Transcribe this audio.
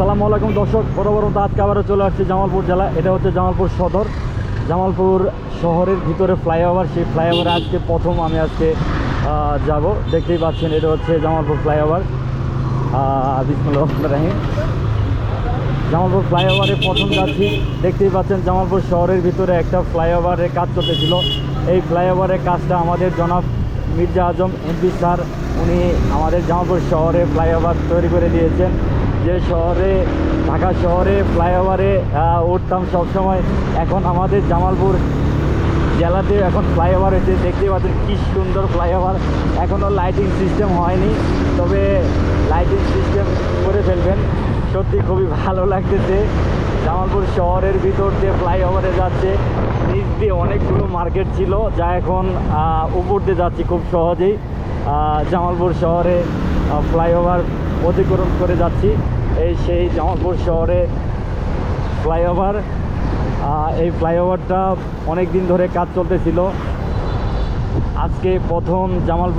আসসালামু আলাইকুম দর্শক বড় বড় আজকে আবারও চলে আসছে জামালপুর জেলা। এটা হচ্ছে জামালপুর সদর। জামালপুর শহরের ভিতরে ফ্লাইওভার, সেই ফ্লাইওভারে আজকে প্রথম আমি আজকে যাব। দেখতেই পাচ্ছেন, এটা হচ্ছে জামালপুর ফ্লাইওভার। বিসমুল্লাহ রাহিম। জামালপুর ফ্লাইওভারে প্রথম যাচ্ছি। দেখতেই পাচ্ছেন, জামালপুর শহরের ভিতরে একটা ফ্লাইওভারের কাজ চলতেছিল। এই ফ্লাইওভারের কাজটা আমাদের জনাব মির্জা আজম এমপি স্যার, উনি আমাদের জামালপুর শহরে ফ্লাইওভার তৈরি করে দিয়েছেন। যে শহরে, ঢাকা শহরে, ফ্লাইওভারে উঠতাম সবসময়। এখন আমাদের জামালপুর জেলাতে এখন ফ্লাইওভার হয়েছে। দেখতে পাচ্ছেন কী সুন্দর ফ্লাইওভার। এখনও লাইটিং সিস্টেম হয়নি, তবে লাইটিং সিস্টেম করে ফেলবেন। সত্যি খুবই ভালো লাগতেছে। জামালপুর শহরের ভিতর দিয়ে ফ্লাইওভারে যাচ্ছে। নিচ দিয়ে অনেকগুলো মার্কেট ছিল, যা এখন উপর দিয়ে যাচ্ছি খুব সহজেই। জামালপুর শহরে ফ্লাইওভার অতিক্রম করে যাচ্ছি। এই সেই জামালপুর শহরে ফ্লাইওভার এই ফ্লাইওভারটা অনেক দিন ধরে কাজ চলতেছিল। আজকে প্রথম জামালপুর